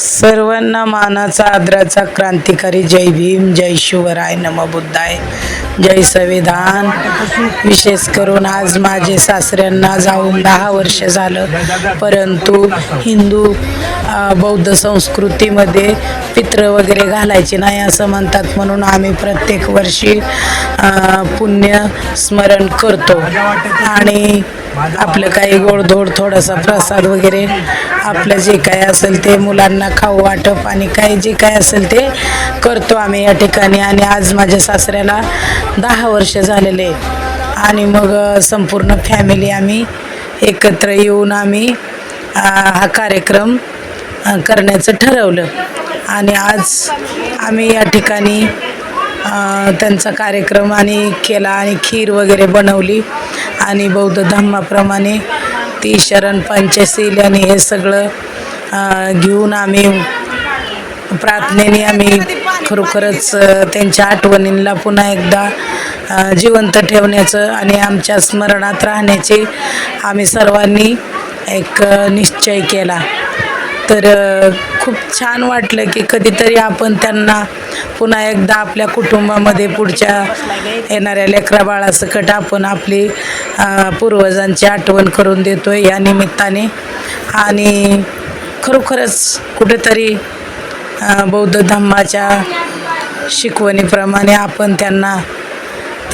सर्वांना मानाचा आदराचा क्रांतिकारी जय भीम जय शिवराय नम बुद्धाय जय संविधान. विशेष करून आज माझे सासऱ्यांना जाऊन दहा वर्ष झालं. परंतु हिंदू बौद्ध संस्कृतीमध्ये पित्र वगैरे घालायचे नाही असं म्हणतात. म्हणून आम्ही प्रत्येक वर्षी पुण्य स्मरण करतो. आणि आपलं काही गोडधोड थोडासा प्रसाद वगैरे आपलं जे काय असेल ते मुलांना खाऊ वाटप आणि काही जे काय असेल ते करतो आम्ही या ठिकाणी. आणि आज माझ्या सासऱ्याला दहा वर्ष झालेले आणि मग संपूर्ण फॅमिली आम्ही एकत्र येऊन आम्ही हा कार्यक्रम करण्याचं ठरवलं. आणि आज आम्ही या ठिकाणी त्यांचा कार्यक्रम आणि केला आणि खीर वगैरे बनवली. आणि बौद्ध धर्माप्रमाणे ती शरण पंचशील आणि हे सगळं घेऊन आम्ही प्रार्थनेने आम्ही खरोखरच त्यांच्या आठवणींना पुन्हा एकदा जिवंत ठेवण्याचं आणि आमच्या स्मरणात राहण्याचे आम्ही सर्वांनी एक निश्चय केला. तर खूप छान वाटलं की कधीतरी आपण त्यांना पुन्हा एकदा आपल्या कुटुंबामध्ये पुढच्या येणाऱ्या लेकरा बाळासकट आपण आपली पूर्वजांची आठवण करून देतो या निमित्ताने. आणि खरोखरच कुठेतरी बौद्ध धम्माच्या शिकवणीप्रमाणे आपण त्यांना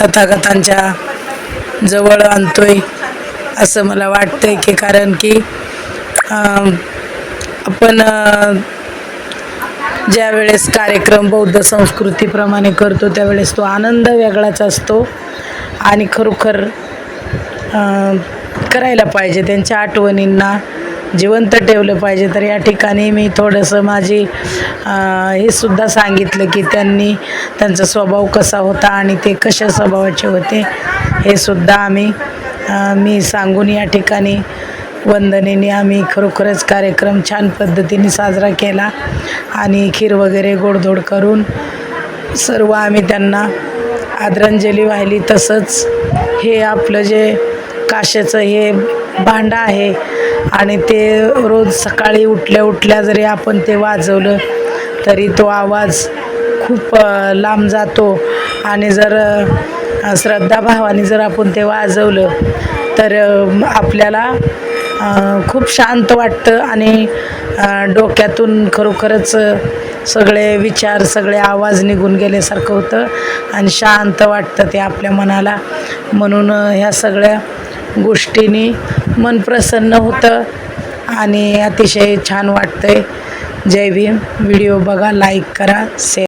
तथागतांच्या जवळ आणतोय असं मला वाटतंय की कारण की आपण ज्या वेळेस कार्यक्रम बौद्ध संस्कृतीप्रमाणे करतो त्यावेळेस तो आनंद वेगळाच असतो आणि खरोखर करायला पाहिजे. त्यांच्या आठवणींना जिवंत ठेवलं पाहिजे. तर या ठिकाणी मी थोडंसं माझी हे सुद्धा सांगितलं की त्यांनी त्यांचा स्वभाव कसा होता आणि ते कशा स्वभावाचे होते हे सुद्धा आम्ही मी सांगून या ठिकाणी वंदनेने आम्ही खरोखरच कार्यक्रम छान पद्धतीने साजरा केला आणि खीर वगैरे गोडधोड करून सर्व आम्ही त्यांना आदरांजली वाहिली. तसंच हे आपलं जे काशेचं हे भांडं आहे आणि ते रोज सकाळी उठल्या उठल्या जरी आपण ते वाजवलं तरी तो आवाज खूप लांब जातो. आणि जर श्रद्धाभावाने जर आपण ते वाजवलं तर आपल्याला खूप शांत वाटतं आणि डोक्यातून खरोखरच सगळे विचार सगळे आवाज निघून गेल्यासारखं होतं आणि शांत वाटतं ते आपल्या मनाला. म्हणून ह्या सगळ्या गोष्टींनी मन प्रसन्न होतं आणि अतिशय छान वाटतंय. जय भीम. व्हिडिओ बघा लाईक करा शेअर